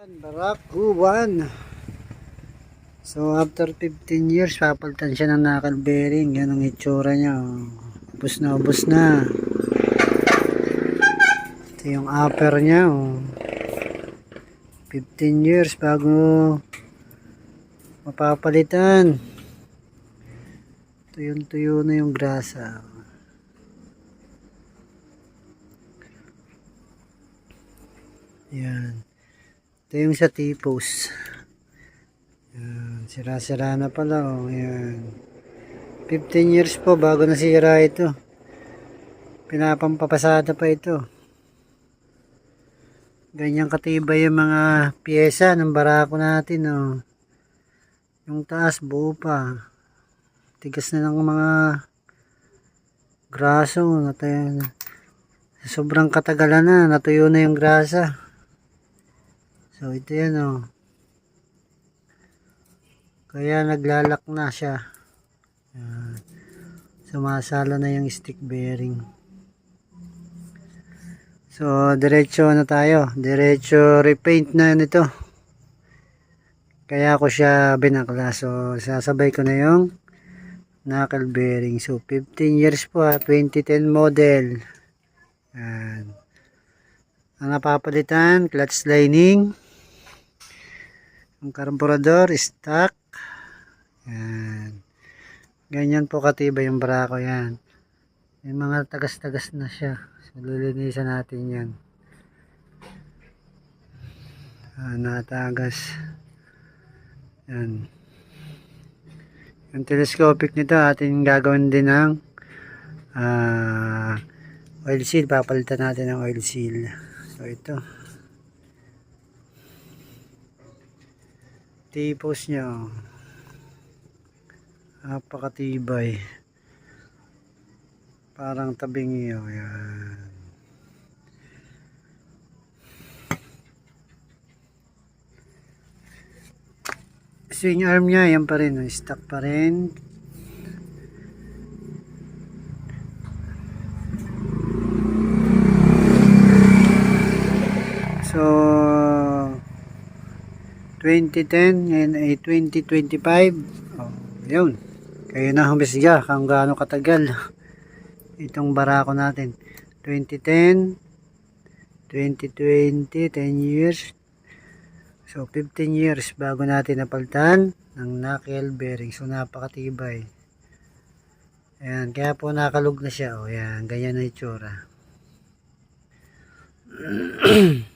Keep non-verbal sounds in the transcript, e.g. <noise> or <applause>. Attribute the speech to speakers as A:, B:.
A: Barakuan. So after 15 years, papalitan siya ng knuckle bearing. Yan ang itsura niya. oh. Ubus na ubus na. Ito yung upper niya. Oh. 15 years bago mapapalitan. Tuyong-tuyo na yung grasa. Yan. Ito yung sa tipos. Yan. Sira-sira na pala. Oh. Yan. 15 years po bago nasira ito. Pinapampapasada pa ito. Ganyan katibay yung mga pyesa ng barako natin. Oh. Yung taas buo pa. Tigas na ng mga graso. Natay sobrang katagalan na, natuyo na yung grasa. So ito yan oh. Kaya naglalak na siya. Yan. Sumasala na yung stick bearing. So diretso na tayo. Diretso repaint na nito. Kaya ako siya binakla. So sasabay ko na yung knuckle bearing. So 15 years po ha. 2010 model. Yan. Ang napapalitan, clutch lining. Ang karburador, stock. Yan. Ganyan po katibay yung barako yan. May mga tagas-tagas na siya. So, lilinisan natin yan. Ah, natagas. Yan. Yung telescopic nito, atin gagawin din ng ah, oil seal. Papalitan natin ng oil seal. So, ito. Tipos niya. Napakatibay. Parang tabing iyo. Yan. Swing arm niya, yan pa rin. Stock pa rin. So, 2010 ngayon ay 2025. Oh, yun. Kayo na humisga kung gaano katagal itong barako natin. 2010, 2020, 10 years. So, 15 years bago natin napalitan ng knuckle bearing. So, napakatibay. Ayan, kaya po nakalug na siya. O, yan, ganyan na itsura. <clears throat>